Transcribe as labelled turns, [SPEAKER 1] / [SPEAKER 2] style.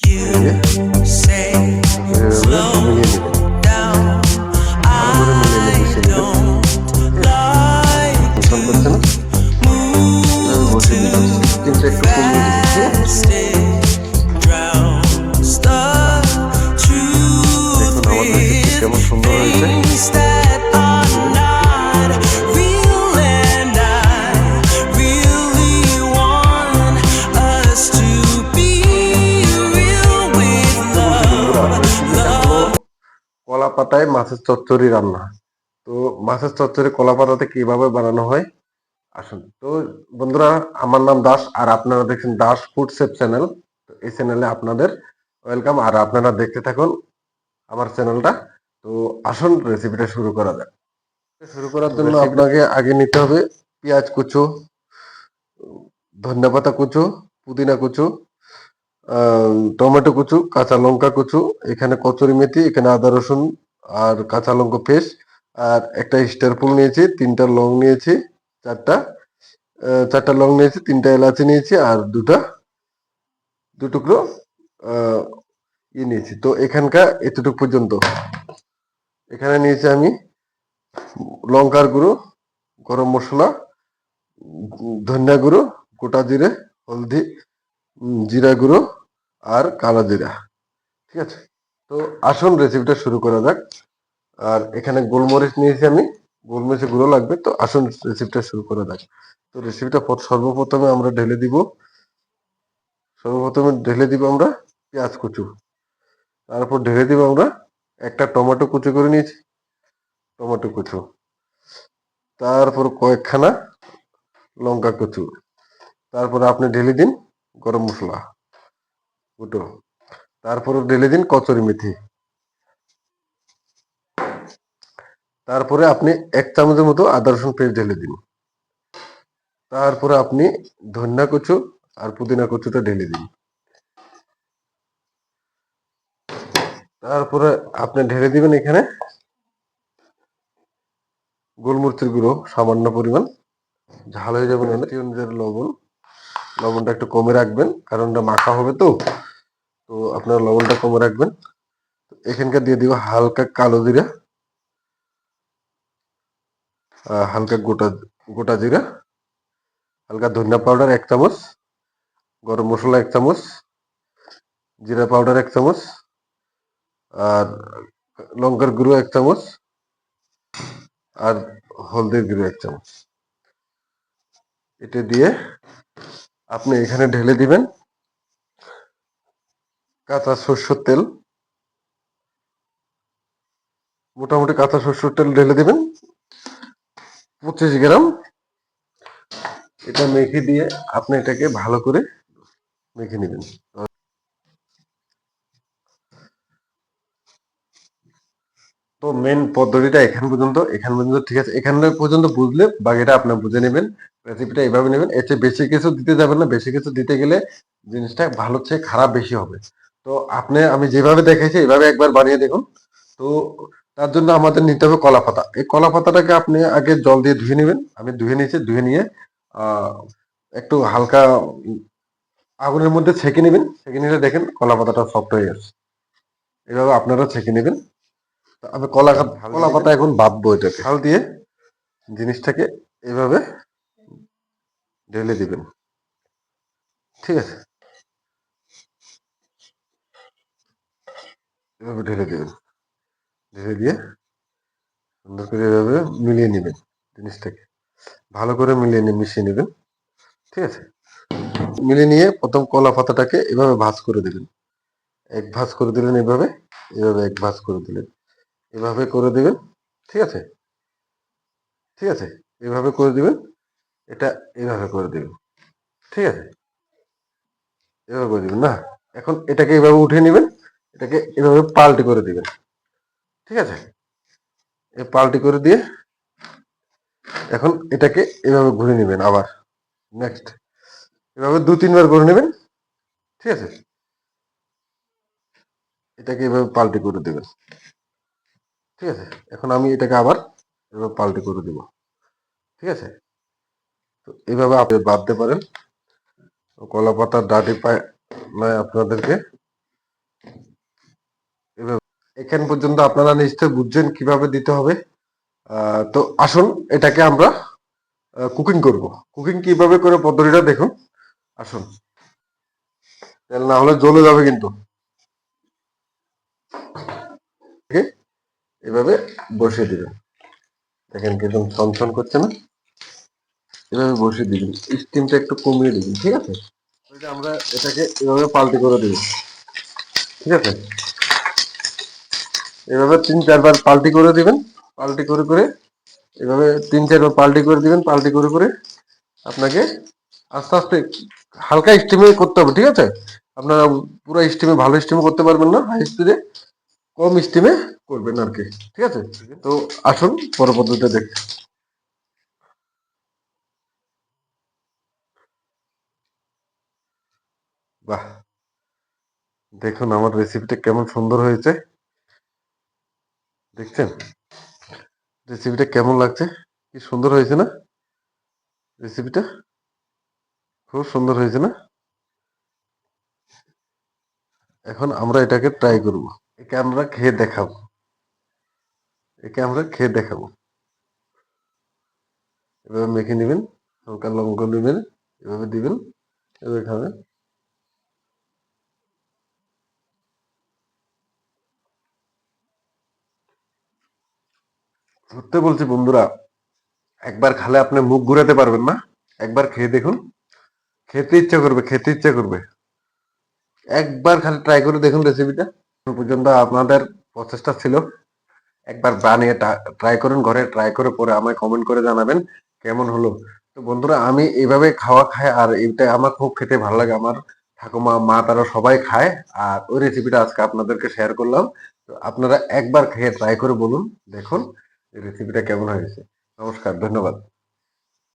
[SPEAKER 1] You say
[SPEAKER 2] কলা পাতায় মাছের চচ্চড়ি রান্না তো মাছের চচ্চড়ি কলা পাতাতে কীভাবে বানানো হয়? আসুন। তো বন্ধুরা আমার নাম দাস আর আপনারা দেখছেন দাস ফুড সেফ চ্যানেল। তো এই চ্যানেলে আপনাদের ওয়েলকাম। আর আপনারা দেখতে থাকুন আমার চ্যানেলটা। তো আসুন রেসিপিটা শুরু করা যাক। শুরু করার জন্য আপনাকে আগে নিতে হবে পেঁয়াজ কুচো ধনিয়া পাতা কুচো পুদিনা কুচো টমেটো কুচু কাঁচা লঙ্কা কুচু এখানে কচুরি মেথি এখানে আদা রসুন আর কাঁচা লঙ্কা পেস্ট আর একটা স্টার ফুল নিয়েছি তিনটা লং নিয়েছি চারটা চারটা লং নিয়েছি তিনটা এলাচি নিয়েছি আর দুটা দু টুকরো আহ, ই নিয়েছি। তো এখানকার এতটুকু পর্যন্ত। এখানে নিয়েছি আমি লঙ্কার গুঁড়ো গরম মশলা ধনিয়া গুঁড়ো গোটা জিরে হলদি জিরা গুঁড়ো আর কালো জিরা ঠিক আছে? তো আসুন রেসিপিটা শুরু করা যাক। আর এখানে গোলমরিচ নিয়েছি আমি। গোলমরিচের গুঁড়ো লাগবে, তো আসুন রেসিপিটা শুরু করা যাক। তো রেসিপিটা প্রথ- সর্বপ্রথমে আমরা ঢেলে দিব। সর্বপ্রথমে ঢেলে দিব আমরা পেঁয়াজ কুচু। তারপর ঢেলে দিব আমরা একটা টমেটো কুচু করে নিয়েছি। টমেটো কুচু। তারপর কয়েকখানা লঙ্কা কুচু। তারপর আপনি ঢেলে দিন গরম মশলা। গুঁটো তারপরে ঢেলে দিন কচুরি মেথি। তারপরে আপনি এক চামচের মতো আদা রসুন পেস্ট ঢেলে দিন। তারপরে আপনি ধনিয়া কুচু আর পুদিনা কুচুটা ঢেলে দিন। তারপরে আপনি ঢেলে দিবেন এখানে গোলমরিচের গুঁড়ো, সামান্য পরিমাণ। ঝাল হয়ে যাবে অনুযায়ী লবণ। লবণটা একটু কমে রাখবেন, কারণ মাখা হবে তো। তো আপনার লবণটা কমে রাখবেন। এখানকার দিয়ে দিব হালকা কালো জিরা হালকা গোটা গোটা জিরা, হালকা ধনিয়া পাউডার এক চামচ, গরম মশলা এক চামচ, জিরা পাউডার এক চামচ, আর লঙ্কার গুঁড়ো এক চামচ, আর হলদির গুঁড়ো এক চামচ। এটা দিয়ে আপনি এখানে ঢেলে দিবেন। কাঁচা সর্ষের তেল। মোটামুটি কাঁচা সর্ষের তেল ঢেলে দিবেন। পঁচিশ গ্রাম। এটা মেখে দিয়ে আপনি এটাকে ভালো করে মেখে নেবেন। তো মেন পদ্ধতিটা এখান পর্যন্ত এখান পর্যন্ত ঠিক আছে। এখান পর্যন্ত বুঝলে বাকিটা আপনি বুঝে নেবেন। রেসিপিটা এইভাবে নেবেন। এর চেয়ে বেশি কিছু দিতে যাবেন না। বেশি কিছু দিতে গেলে জিনিসটা ভালো চেয়ে খারাপ বেশি হবে। তো আপনি আমি যেভাবে দেখেছি এইভাবে একবার বানিয়ে দেখুন। তো তার জন্য আমাদের নিতে হবে কলা পাতা। এই কলা পাতাটাকে আপনি আগে জল দিয়ে ধুয়ে নেবেন। আমি ধুয়ে নিয়েছি ধুয়ে নিয়ে একটু হালকা আগুনের মধ্যে ছেঁকে নেবেন। ছেঁকে নিলে দেখেন কলা পাতাটা সফট হয়ে গেছে। এভাবে আপনারা ছেঁকে নেবেন। আমি কলা কলা পাতা এখন বাঁধবো এটাকে। হাল দিয়ে? জিনিসটাকে এভাবে ঢেলে দিবেন। ঠিক আছে? এভাবে ঢেলে দিবেন ঢেলে দিয়ে সুন্দর করে এভাবে মিলিয়ে নেবেন জিনিসটাকে। ভালো করে মিলিয়ে নিয়ে মিশিয়ে নেবেন, ঠিক আছে? মিলিয়ে নিয়ে প্রথম কলা পাতাটাকে এভাবে ভাঁজ করে দিলেন এক ভাঁজ করে দিলেন এভাবে এভাবে এক ভাঁজ করে দিলেন। এভাবে করে দিবেন, ঠিক আছে? ঠিক আছে? এভাবে করে দিবেন, এটা এভাবে করে দিবেন, ঠিক আছে? এভাবে করে দিবেন না? এখন এটাকে এভাবে উঠিয়ে নেবেন এটাকে এভাবে পাল্টি করে দিবেন। ঠিক আছে? পাল্টি করে দিয়ে এখন এটাকে এভাবে ঘুরে নেবেন আবার। নেক্সট এভাবে দু, তিনবার ঘুরে নেবেন। ঠিক আছে? এটাকে এভাবে পাল্টি করে দেবেন। ঠিক আছে? এখন আমি এটাকে আবার এভাবে পাল্টি করে দিব। ঠিক আছে? তো এভাবে আপনি বাঁধতে পারেন। কলা পাতার ডাটি পায় নয় আপনাদেরকে এখান পর্যন্ত আপনারা নিশ্চয় বুঝছেন কীভাবে দিতে হবে। তো আসুন, এটাকে আমরা কুকিং করব। কুকিং কীভাবে করে পদ্ধতিটা দেখুন। আসুন। তেল না হলে জ্বলে যাবে কিন্তু। এভাবে বসিয়ে দিবেন। দেখেন কীরকম ছনছন করছে না। এভাবে বসিয়ে দিবেন। স্টিমটা একটু কমিয়ে দিবেন, ঠিক আছে? আমরা এটাকে এভাবে পাল্টি করে দিব। ঠিক আছে? এভাবে তিন চারবার পাল্টি করে দিবেন, পাল্টি করে করে, এভাবে তিন চারবার পাল্টি করে দিবেন, পাল্টি করে করে আপনাকে আস্তে আস্তে হালকা স্টিমে করতে হবে, ঠিক আছে? আপনারা পুরো স্টিমে ভালো স্টিমে করতে পারবেন না হাই স্পিডে কম স্টিমে করবেন আর কি, ঠিক আছে? তো আসুন পরের পদ্ধতিটা দেখ। বাহ! দেখুন, আমার রেসিপিটা কেমন সুন্দর হয়েছে। দেখছেন? রেসিপিটা কেমন লাগছে? কি সুন্দর হয়েছে না? রেসিপিটা? খুব সুন্দর হয়েছে না? এখন আমরা এটাকে ট্রাই করব। একে আমরা খেয়ে দেখাবো। একে আমরা খেয়ে দেখাবো। এভাবে মেখে নেবেন, হালকা লঙ্কা নেবেন, এভাবে দিবেন, এভাবে খাবেন। সত্যি বলছি বন্ধুরা, একবার খালে আপনি মুখ ঘুরাতে পারবেন না। একবার খেয়ে দেখুন। খেতে ইচ্ছা করবে, খেতে ইচ্ছা করবে। একবার খালি ট্রাই করে দেখুন রেসিপিটা পর্যন্ত আপনাদের প্রচেষ্টা ছিল। একবার বানিয়ে ট্রাই করুন, ঘরে ট্রাই করে পরে আমায় কমেন্ট করে জানাবেন কেমন হলো। তো বন্ধুরা, আমি এইভাবে খাওয়া খাই আর এটা আমার খুব খেতে ভালো লাগে। আমার ঠাকুমা, মা তারা সবাই খায় আর ওই রেসিপিটা আজকে আপনাদেরকে শেয়ার করলাম। তো আপনারা একবার খেয়ে ট্রাই করে বলুন, দেখুন। রেসিপিটা কেমন হয়েছে? নমস্কার ধন্যবাদ।